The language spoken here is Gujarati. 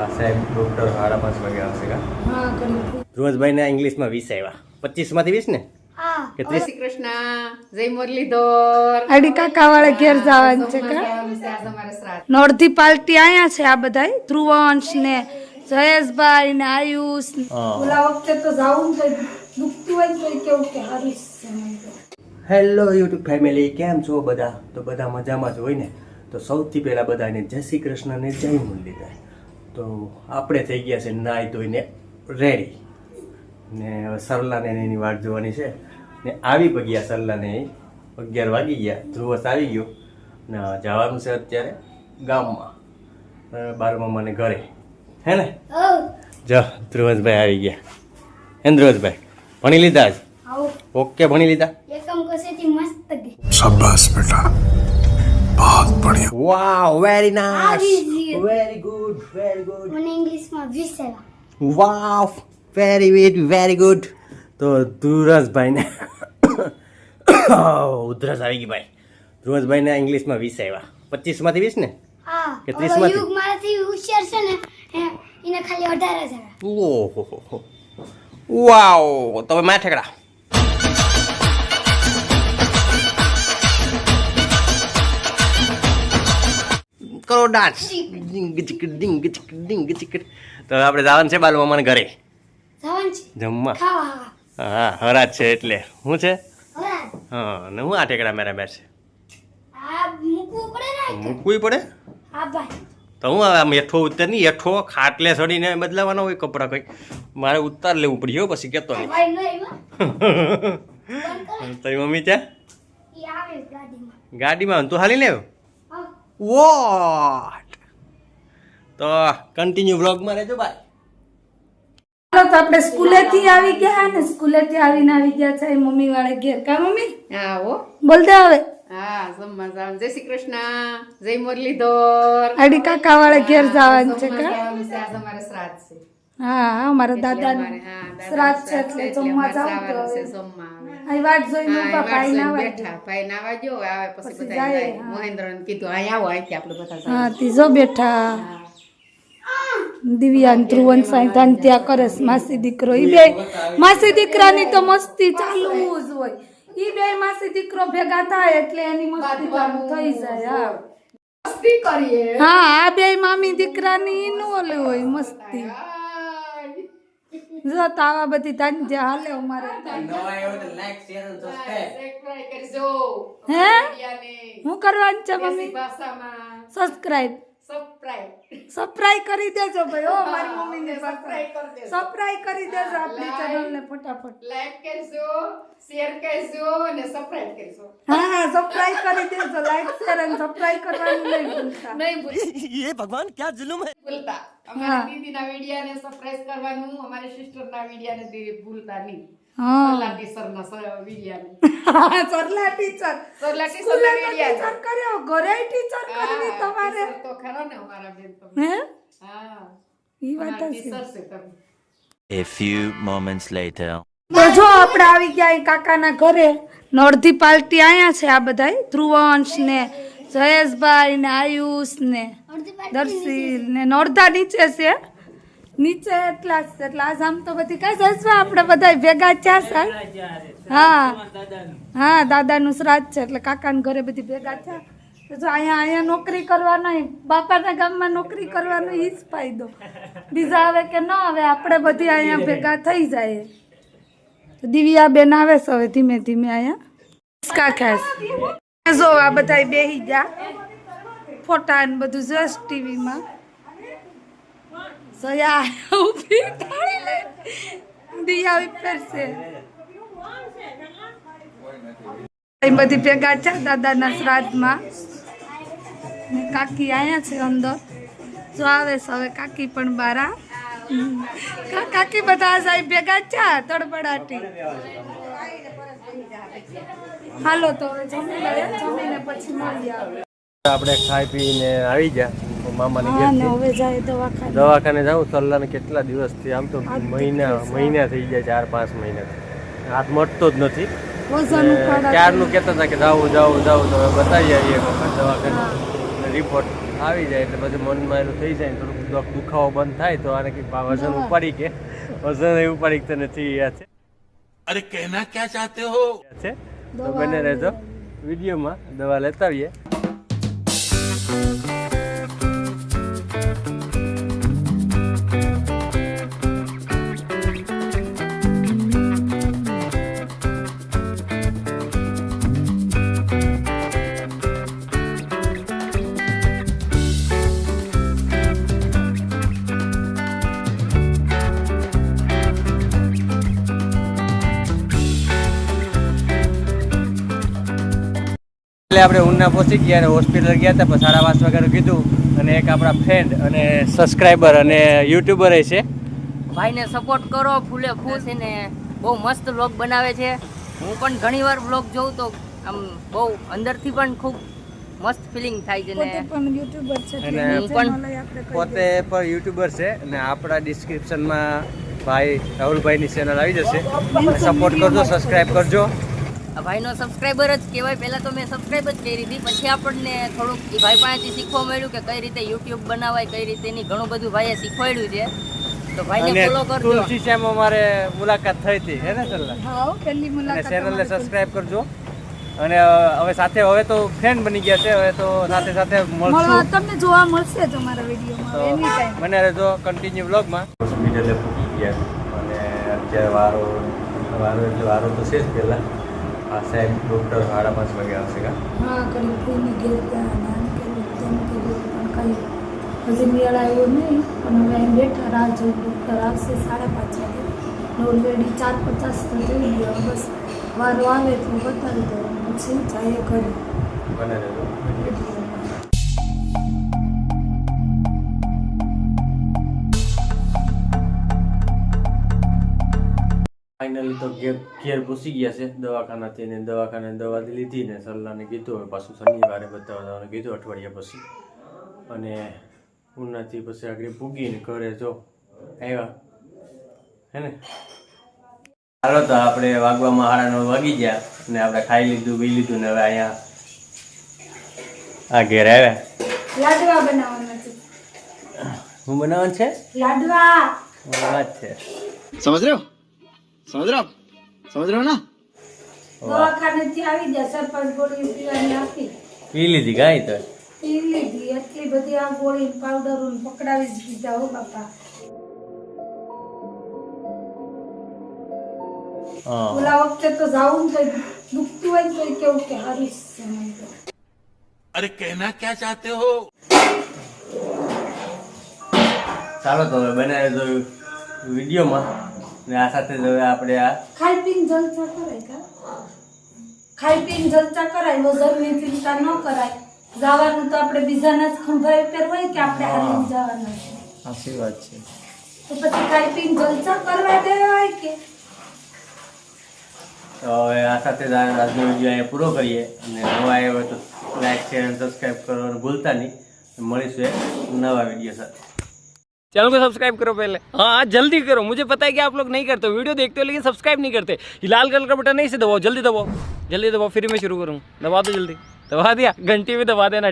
હા સાહેબ ડૉક્ટર સાડા પાંચ વાગે આવશે કા? ધ્રુવજભાઈને ઇંગ્લિશમાં વીસ આવ્યા પચીસમાંથી વીસ ને? કે ત્રીસ? કૃષ્ણ જય મુરલીધર. આડી કાકા વાળા ઘેર જવાનું છે કા? જવાનું છે આજ અમારે શ્રાદ્ધ. નોર્ધી પાર્ટી આયા છે આ બધાય? ધ્રુવંશ ને જયેશભાઈ ને આયુષ ઓલા વખતે તો જાવું તો દુખતું હોય તો કેવું કે હારીશ છે મને તો. હેલો યુટ્યુબ ફેમિલી કેમ છો બધા? તો બધા મજામાં જ હોય ને? તો સૌથી પહેલા બધાને જય શ્રી કૃષ્ણ ને જય મુરલીધર. તો આપણે થઈ ગયા છે નાહી ધોઈને રેડી ને હવે સરલાને એની વાટ જોવાની છે. ને આવી પગ્યા સરલાને એ. અગિયાર વાગી ગયા. ધ્રુવસ આવી ગયો. ને જવાનું છે અત્યારે ગામમાં. બાર બારમા મને ઘરે. હે ને? જો ધ્રુવસભાઈ આવી ગયા. હે ધ્રુવસભાઈ? ભણી લીધા જ ઓકે ભણી લીધા? એકમ કસેથી बहुत बढ़िया wow very nice easy. Very good very good મને ઇંગ્લિશમાં વિસેલા wow very very very good તો ધુરજભાઈ ને ઉધરસ આવી ગઈ ભાઈ ધ્રુવજભાઈ ને ઇંગ્લિશમાં વીસ આવ્યા પચીસ માંથી વીસ ને હા કે ઓલો ત્રીસમાંથી? યુગ મારાથી હોશિયાર છે ને હે, એને ખાલી અઢાર જ આવ્યા ઓહો વાવ તમે માઠેકડા કરો ડાન્સ તો આપણે જવાનું છે બાલુ મામાને ઘરે જમવા. હા હરાજ છે એટલે. શું છે? હા ને હું આ ટેકડા મેરા મેર છે. મૂકવું પડે તો. હું આમ એઠો ઉતર નહીં એઠો ખાટલે સડીને બદલાવાના હોય કપડાં કંઈક. મારે ઉતાર લેવું પડ્યો પછી કહેતો નહીં તારી મમ્મી ત્યાં? ગાડીમાં. તું હાલી લેવ. વોટ તો કન્ટિન્યુ બ્લોગમાં રહેજો ભાઈ. હાલો તો આપણે સ્કૂલેથી આવી ગયા ને? સ્કૂલેથી આવીને આવી ગયા છે મમ્મી વાળા ઘેર. કા મમ્મી? હા હો. બોલતે હવે હા જમવા જવાનું જય શ્રી કૃષ્ણ. જય મુરલીધર. અડી કાકા વાળા ઘેર જવાનું છે કા? અમારે શ્રાદ્ધ છે. હા અમારા દાદા શ્રાદ્ધ છે એટલે જમવા જાવ જવાનું છે જમવા. આવે. અહીં વાટ જોઈને હા, ભાઈ વાટ ના જોઈને વાગે. બેઠા. ભાઈ નાવા ગયો આવે પછી પછી બધા જાય, જાય હા. મહેન્દ્રને કીધું અહીં આવો અહીંથી આપણે બધા જાય. હા તીજો બેઠા. દિવ્યાન ધ્રુવન સાંઈ ત્યાં કરે માસી દીકરો. ઈ બે માસી દીકરાની તો મસ્તી ચાલુ જ હોય. ઈ બે માસી દીકરો ભેગા થાય એટલે એની મસ્તી ચાલુ થઈ જાય હા. મસ્તી કરીએ. હા આ બે મામી દીકરાની નું ઓલું હોય મસ્તી. જો તો આવા બધી તાંજ્યા હાલે અમારે. Subscribe. કરજો. હે? હું કરવાનું છે મમ્મી? ભાષામાં. સબસ્ક્રાઇબ સબસ્ક્રાઇબ સબસ્ક્રાઇબ કરી દેજો ભાઈ ઓ મારી મમ્મી ને સબસ્ક્રાઇબ કરી દેજો. સબસ્ક્રાઇબ કરી દેજો આપણી ચેનલ ને ફટાફટ. લાઈક કરજો શેર કરજો અને સબસ્ક્રાઇબ કરજો. હા હા સબસ્ક્રાઇબ કરી દેજો. લાઈક શેર અને સબસ્ક્રાઇબ કરવાનું નહીં ભૂલતા. નહીં ભૂલતા એ ભગવાન ક્યાં જુલુમ હે? ભૂલતા. અમારી દીદીના વિડિયાને સરપ્રાઈઝ કરવાનું અમારી સિસ્ટરના વિડિયાને ભૂલતા નહીં. સરલા ટીચરના સ- હા, સરલા ટીચર. સરલા ટીચરના તો કર્યો ઘરે ટીચર કરવી તમારે. તો ખરો ને અમારા બેન તમે હે? હા. ઈ વાત અમારા છે તમે. A few moments later. તો જો આપણે આવી ગયા કાકાના ઘરે નોર્ધી પાર્ટી આયા છે આ બધાય ધ્રુવંશ ને જયેશભાઈ ને આયુષ ને દર્શી ને નોરધા નીચે છે. નીચે એટલા છે. એટલે આજ આમ તો બધી કઈ જઈશું આપણે બધા ભેગા થયા છે. હા. હા દાદાનું શ્રાદ્ધ છે. એટલે કાકાનું ઘરે બધી ભેગા થયા. જો અહીંયા અહીંયા નોકરી કરવાનો બાપાના ગામમાં નોકરી કરવાનો ઈ જ ફાયદો. બીજા આવે કે ન આવે આપણે બધી અહીંયા ભેગા થઈ જાય. દિવ્યા બેન આવે છે હવે ધીમે ધીમે અહીંયા. ખાસ. જો આ બધા બેહી ગયા. ફોટા ને બધું જશ ટીવીમાં. સયા ઊભી ટાળી લે દિયા ફેરશે. એ બધી ભેગા છે દાદાના શ્રાદ્ધમાં. કાકી આયા છે અંદર. જો આવે છે, હવે કાકી પણ બારા. કાકી બધા સાહેબ ભેગા છે, તડબડાટી. હાલો તો જમી જમીને પછી મળી. આપણે ખાઈ પીને આવી ગયા. તો મામાની ઘેર દવાખાને. જાઉં સલ્લાને કેટલા દિવસથી આમ તો મહિના મહિના થઈ જાય ચાર પાંચ મહિના હાથ મટતો જ નથી. ક્યારનું કહેતા હતા કે જાવું જાવું જાઉં તો બતાવી આવીએ એક વખત દવાખાને. રિપોર્ટ આવી જાય એટલે બધું મનમાં એનું થઈ જાય થોડુંક દુખાવો બંધ થાય તો આને કંઈક વજન ઉપાડી કે. વજન ઉપાડી કે નથી યાદ છે. અરે કહેના ક્યાં ચાહતે હો? છે. તો બને રહેજો. વિડીયોમાં દવા લેતા આવીએ. એટલે આપણે ઉના પહોંચી ગયા અને હોસ્પિટલ ગયા હતા પણ સાડા પાંચ વાગ્યાનું કીધું અને એક આપણા ફ્રેન્ડ અને સબસ્ક્રાઈબર અને યુટ્યુબર છે. ભાઈને સપોર્ટ કરો ફૂલે ખુશ અને બહુ મસ્ત વ્લોગ બનાવે છે. હું પણ ઘણીવાર વ્લોગ જોઉં તો આમ બહુ અંદરથી પણ ખૂબ મસ્ત ફિલિંગ થાય છે પોતે ને પણ યુટ્યુબર છે અને પણ પોતે પણ યુટ્યુબર છે અને આપણા ડિસ્ક્રિપ્શનમાં ભાઈ રાહુલભાઈની ચેનલ આવી જશે. સપોર્ટ કરજો સબસ્ક્રાઈબ કરજો. આ ભાઈનો સબસ્ક્રાઈબર જ કહેવાય. પહેલાં તો મેં સબસ્ક્રાઈબ જ કરી હતી પછી આપણને થોડુંક એ ભાઈ પાસેથી શીખવા મળ્યું કે કઈ રીતે યુટ્યુબ બનાવાય કઈ રીતે એની ઘણું બધું ભાઈએ શીખવાડ્યું છે. તો ભાઈને ફોલો કરજો. તુલસી શ્યામ અમારે મુલાકાત થઈ હતી હે ને સલ્લા હા પહેલી અને મુલાકાત ચેનલને સબસ્ક્રાઇબ કરજો. અને હવે સાથે હવે તો ફ્રેન્ડ બની ગયા છે. હવે તો સાથે સાથે મળશું. તમને જોવા મળશે જ અમારા વિડીયોમાં એની ટાઈમ મને રહેજો કન્ટિન્યુ વ્લોગમાં હોસ્પિટલે પૂકી ગયા. અને અત્યારે વારો વારો એટલે વારો તો છે જ પહેલાં. આ સાહેબ ડૉક્ટર સાડા પાંચ વાગે આવશે કા? હા કરી ફૂઈને ગયા અને કર્યું તેમ કર્યું પણ કઈ હજી મેળ આવ્યો નહીં પણ હવે બેઠા રાહ જોઈ ડૉક્ટર આવશે સાડા પાંચ વાગે. ઓલરેડી ચાર પચાસ તો થઈ ગયો બસ વારો આવે તો બતાવી દો પછી જાય બને ફાઇનલી તો ઘેર પૂછી ગયા છે. દવાખાનાથી ને દવાખાને દવા લીધી ને સલાહને કીધું. હવે પાછું શનિવારે બતાવવાનું કીધું અઠવાડિયા પછી. અને ઉનાથી પછી આગળ પૂગીને ઘરે જો આવ્યા. હે ને? હાલો તો આપણે વાગવામાં હાડા વાગી ગયા ને આપણે ખાઈ લીધું બી લીધું ને હવે અહીંયા આ ઘેર આવ્યા. લાડવા બનાવવાના હું બનાવવાનું છે? લાડવા. વાત છે. સમજ રહ્યો? समझ रहे हो आप समझ रहे हो ना દવાખાનેથી આવી ગયા સરપંચ ગોળી પીવાની આપી પી લીધી ગાય તો પી લીધી એટલી બધી આ ગોળી પાવડર પકડાવી જ દીધા હો બાપા હા ઓલા વખતે તો જાવું ને તો દુખતું હોય ને તો કેવું કે હરીશ છે મને તો. अरे कहना क्या चाहते हो ચાલો તો હવે બનાવી દો વિડીયોમાં ને આ સાથે જ હવે આપણે આ ખાઈ પીને જલસા કરાય કા? ખાઈ પીને જલસા કરાય વજનની ચિંતા ન કરાય. જવાનું તો આપણે બીજાના જ ખંભાઈ ઉપર હોય કે આપણે હાલીને જવાના છે? સાચી વાત છે. તો પછી ખાઈ પીને જલસા કરવા દેવાય કે? તો હવે આ સાથે જ આજનો વીડિયો અહીંયા પૂરો કરીએ. અને નવા આવ્યો તો લાઈક શેર અને સબસ્ક્રાઈબ કરવાનું ભૂલતા નહીં. મળીશું એક નવા વીડિયો સાથે. चैनल को सब्सक्राइब करो पहले हाँ जल्दी करो मुझे पता है कि आप लोग नहीं करते हो वीडियो देखते हो लेकिन सब्सक्राइब नहीं करते ये लाल कलर का बटन नहीं से दबाओ जल्दी दबाओ जल्दी दबाओ फिर मैं शुरू करूँ दबा दो जल्दी दबा दिया घंटी भी दबा देना